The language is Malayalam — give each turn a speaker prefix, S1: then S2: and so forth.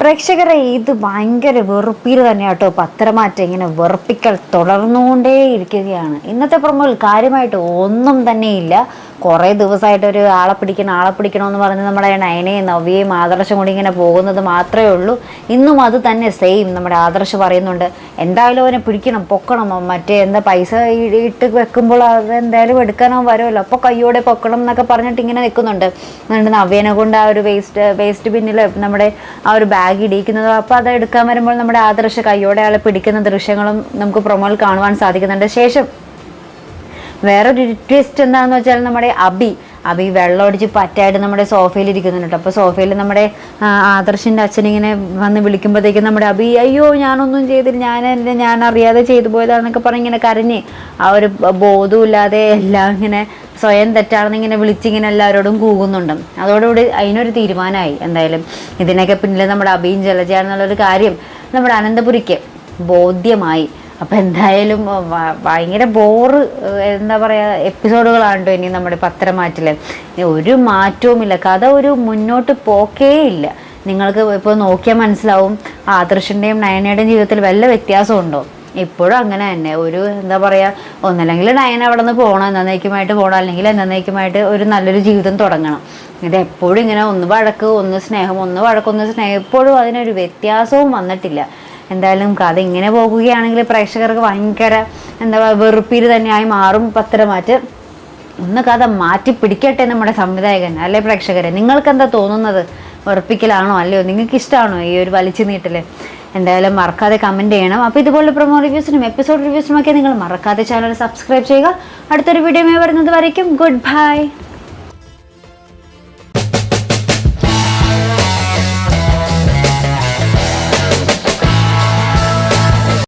S1: പ്രേക്ഷകരെ ഇത് ഭയങ്കര വെറുപ്പീര് തന്നെയാട്ടോ. പത്രമാറ്റം ഇങ്ങനെ വെറുപ്പിക്കൽ തുടർന്നുകൊണ്ടേ ഇരിക്കുകയാണ് ഇന്നത്തെ പ്രമുഖ കാര്യമായിട്ട് ഒന്നും തന്നെ ഇല്ല. കുറേ ദിവസമായിട്ട് ഒരു ആളെ പിടിക്കണം ആളെ പിടിക്കണമെന്ന് പറഞ്ഞ് നമ്മുടെ നയനയും നവ്യയും ആദർശം കൂടി ഇങ്ങനെ പോകുന്നത് മാത്രമേ ഉള്ളൂ. ഇന്നും അത് തന്നെ സെയിം നമ്മുടെ ആദർശ് പറയുന്നുണ്ട് എന്തായാലും അവനെ പിടിക്കണം പൊക്കണം. മറ്റേ എന്താ പൈസ ഇട്ട് വെക്കുമ്പോൾ അത് എന്തായാലും എടുക്കാനോ വരുമല്ലോ. അപ്പോൾ കയ്യോടെ പൊക്കണം എന്നൊക്കെ പറഞ്ഞിട്ട് ഇങ്ങനെ നിൽക്കുന്നുണ്ട്. എന്നിട്ട് നവ്യനെ കൊണ്ട് ആ ഒരു വേസ്റ്റ് വേസ്റ്റ് ബിന്നിൽ നമ്മുടെ ആ ഒരു ബാഗ് ഇടിക്കുന്നത് അപ്പോൾ അത് എടുക്കാൻ വരുമ്പോൾ നമ്മുടെ ആദർശ കയ്യോടെ ആളെ പിടിക്കുന്ന ദൃശ്യങ്ങളും നമുക്ക് പ്രൊമോയിൽ കാണുവാൻ സാധിക്കുന്നുണ്ട്. ശേഷം വേറൊരു ട്വിസ്റ്റ് എന്താണെന്ന് വെച്ചാൽ നമ്മുടെ അബി അബി വെള്ളം അടിച്ച് പറ്റായിട്ട് നമ്മുടെ സോഫയിൽ ഇരിക്കുന്നുണ്ട് അപ്പോൾ സോഫയിൽ നമ്മുടെ ആദർശിന്റെ അച്ഛനിങ്ങനെ വന്ന് വിളിക്കുമ്പോഴത്തേക്കും നമ്മുടെ അബി അയ്യോ ഞാനൊന്നും ചെയ്തില്ല. ഞാൻ എന്റെ ഞാൻ അറിയാതെ ചെയ്തു പോയതാണെന്നൊക്കെ പറഞ്ഞ് ഇങ്ങനെ കരഞ്ഞ് ആ ഒരു ബോധമില്ലാതെ എല്ലാം ഇങ്ങനെ സ്വയം തെറ്റാണെന്ന് ഇങ്ങനെ വിളിച്ചിങ്ങനെ എല്ലാവരോടും കൂകുന്നുണ്ട്. അതോടുകൂടി അതിനൊരു തീരുമാനമായി എന്തായാലും. ഇതിനൊക്കെ പിന്നിൽ നമ്മുടെ അബിയും ജലജയാണെന്നുള്ളൊരു കാര്യം നമ്മുടെ അനന്തപുരിക്ക് ബോധ്യമായി. അപ്പം എന്തായാലും ഭയങ്കര ബോറ് എന്താ പറയുക എപ്പിസോഡുകളാണ് ഇനി നമ്മുടെ പത്രമാറ്റിൽ ഒരു മാറ്റവുമില്ല. കഥ ഒരു മുന്നോട്ട് പോക്കേ ഇല്ല നിങ്ങൾക്ക് ഇപ്പോൾ നോക്കിയാൽ മനസ്സിലാവും ആദർശിന്റെയും നയനയുടെയും ജീവിതത്തിൽ വല്ല വ്യത്യാസമുണ്ടോ? ഇപ്പോഴും അങ്ങനെ തന്നെ. ഒരു എന്താ പറയുക ഒന്നല്ലെങ്കിൽ നയൻ അവിടെ നിന്ന് പോകണം എന്നേക്കുമായിട്ട് പോകണം അല്ലെങ്കിൽ എന്നേക്കുമായിട്ട് ഒരു നല്ലൊരു ജീവിതം തുടങ്ങണം. ഇത് എപ്പോഴും ഇങ്ങനെ ഒന്ന് വഴക്ക് ഒന്ന് സ്നേഹം ഒന്ന് വഴക്ക് ഒന്ന് സ്നേഹം. എപ്പോഴും അതിനൊരു വ്യത്യാസവും വന്നിട്ടില്ല. എന്തായാലും കഥ ഇങ്ങനെ പോകുകയാണെങ്കിൽ പ്രേക്ഷകർക്ക് ഭയങ്കര എന്താ വെറുപ്പീര് തന്നെയായി മാറും പത്രമാറ്റ്. ഒന്ന് കഥ മാറ്റി പിടിക്കട്ടെ നമ്മുടെ സംവിധായകൻ അല്ലെ പ്രേക്ഷകരെ? നിങ്ങൾക്ക് എന്താ തോന്നുന്നത്? വെറുപ്പിക്കലാണോ? അല്ലയോ? നിങ്ങൾക്ക് ഇഷ്ടമാണോ ഈ ഒരു വലിച്ചു നീട്ടൽ എന്തായാലും മറക്കാതെ കമന്റ് ചെയ്യണം. അപ്പോൾ ഇതുപോലെ പ്രൊമോ റിവ്യൂസിനും എപ്പിസോഡ് റിവ്യൂസിനും ഒക്കെ നിങ്ങൾ മറക്കാതെ ചാനൽ സബ്സ്ക്രൈബ് ചെയ്യുക. അടുത്തൊരു വീഡിയോ വരുന്നത് വരയ്ക്കും. Good bye